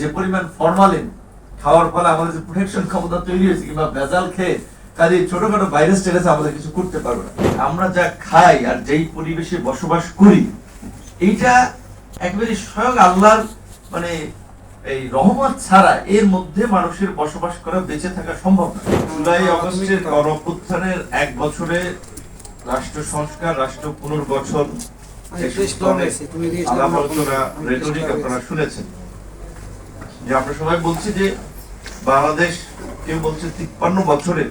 যে পরিমাণ ফরমালিন খাওয়ার ফলে আমাদের যে প্রোটেকশন ক্ষমতা তৈরি হয়েছে কিংবা ভেজাল খেয়ে কাজে ছোটখাটো ভাইরাস টেরাস আমাদের কিছু করতে পারবে না। আমরা যা খাই আর যেই পরিবেশে বসবাস করি এইটা একেবারে স্বয়ং আল্লাহর মানে এই রহমত ছাড়া এর মধ্যে মানুষের বসবাস করা বেঁচে থাকা সম্ভব না। জুলাই অগস্টের গণঅভ্যুত্থানের এক বছরে রাষ্ট্র সংস্কার রাষ্ট্র পুনর্গঠন আলোচনা রেটরিক আপনারা শুনেছেন। যে আমরা সবাই বলছি যে বাংলাদেশ, কেউ বলছে তিপ্পান্ন বছরে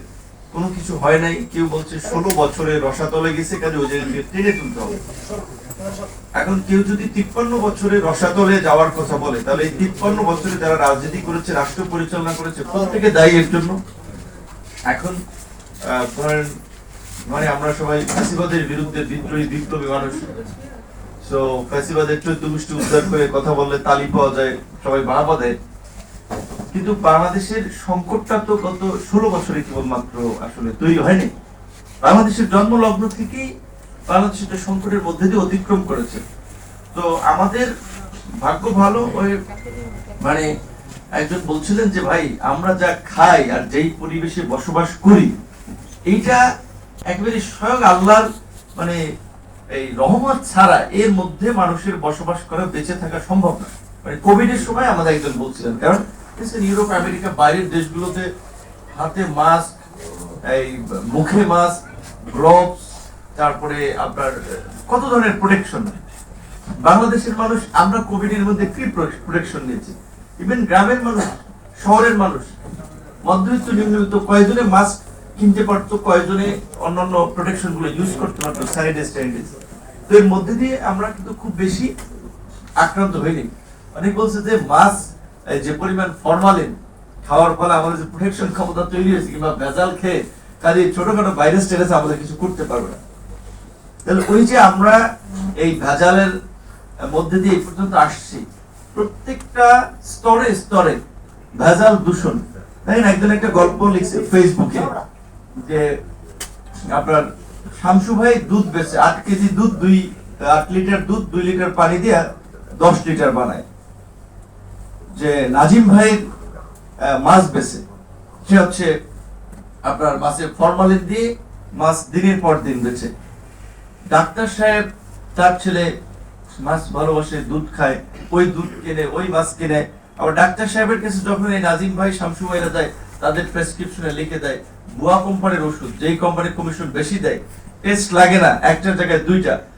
কোনো কিছু হয় নাই, কেউ বলছে ষোলো বছরে রসাতলে গেছে, কাজে ওই জায়গাকে টেনে তুলতে হবে। এখন কেউ যদি তিপ্পান্ন বছরে রসাতলে যাওয়ার কথা বলে, তাহলে এই তিপ্পান্ন বছরে যারা রাজনীতি করেছে, রাষ্ট্র পরিচালনা করেছে, প্রত্যেকে দায়ী এর জন্য। এখন ধরেন মানে আমরা সবাই ফাঁসিবাদের বিরুদ্ধে বিদ্রোহী বিপ্লবী মানুষ। সো ফ্যাসিবাদের উদ্ধার কথা বললে তালি পাওয়া যায়, সবাই দেয় কিন্তু বাংলাদেশের সংকটটা তো গত ষোলো বছরে কেবলমাত্র আসলে তৈরি হয়নি। বাংলাদেশের থেকেই বাংলাদেশ সংকটের মধ্যে দিয়ে অতিক্রম করেছে। তো আমাদের ভাগ্য ভালো ওই মানে একজন বলছিলেন যে, ভাই, আমরা যা খাই আর যেই পরিবেশে বসবাস করি, এইটা একেবারে স্বয়ং আল্লাহর মানে এই রহমত ছাড়া এর মধ্যে মানুষের বসবাস করা বেঁচে থাকা সম্ভব না। মানে কোভিড এর সময় আমাদের একজন বলছিলেন, কারণ ইউরোপ আমেরিকা বাইরের দেশগুলোতে হাতে মাস্ক এই মুখে মাস্ক গ্লোভস তারপরে আপনার, কত ধরনের প্রোটেকশন বাংলাদেশের মানুষ, আমরা কোভিড এর মধ্যে কি প্রোটেকশন নিয়েছি? ইভেন গ্রামের মানুষ, শহরের মানুষ, মধ্যবিত্ত, নিম্নবিত্ত কয়েকজনে মাস্ক কিনতে পারতো কয়েকজনে অন্যান্য প্রোটেকশনগুলো ইউজ করতে পারতো স্যানিটাইজ স্যানিটাইজ তো এর মধ্যে দিয়ে আমরা কিন্তু খুব বেশি আক্রান্ত হইনি। অনেক বলছে যে মাছ যে পরিমাণ ফরমালিন খাওয়ার ফলে আমাদের যে প্রোটেকশন ক্ষমতা তৈরি হয়েছে কিংবা ভেজাল খেয়ে কাজে ছোটখাটো ভাইরাস টেরাস আমাদের কিছু করতে পারবে না। তাহলে ওই যে আমরা এই ভেজালের মধ্যে দিয়ে এই পর্যন্ত আসছি, প্রত্যেকটা স্তরে স্তরে ভেজাল দূষণ। তাই না? একজন একটা গল্প লিখছে ফেসবুকে যে আপনার শামসু ভাই দুধ বেচে, আট কেজি দুধ দুই, আট লিটার দুধ দুই লিটার পানি দিয়ে দশ লিটার বানায়। যে নাজিম ভাই মাছ বেচে, সে হচ্ছে আপনার মাছে ফরমালিন দিয়ে মাছ দিনের পর দিন বেচে। ডাক্তার সাহেব, তার ছেলে মাছ ভালোবাসে, দুধ খায়, ওই দুধ কেনে, ওই মাছ কেনে। আবার ডাক্তার সাহেবের কাছে যখন এই নাজিম ভাই, শামসু ভাইরা যায় তাদের প্রেসক্রিপশনে লিখে দেয়, ভুয়া কোম্পানির ওষুধ, যেই কোম্পানির কমিশন বেশি দেয় টেস্ট লাগে না, একটা জায়গায় দুইটা।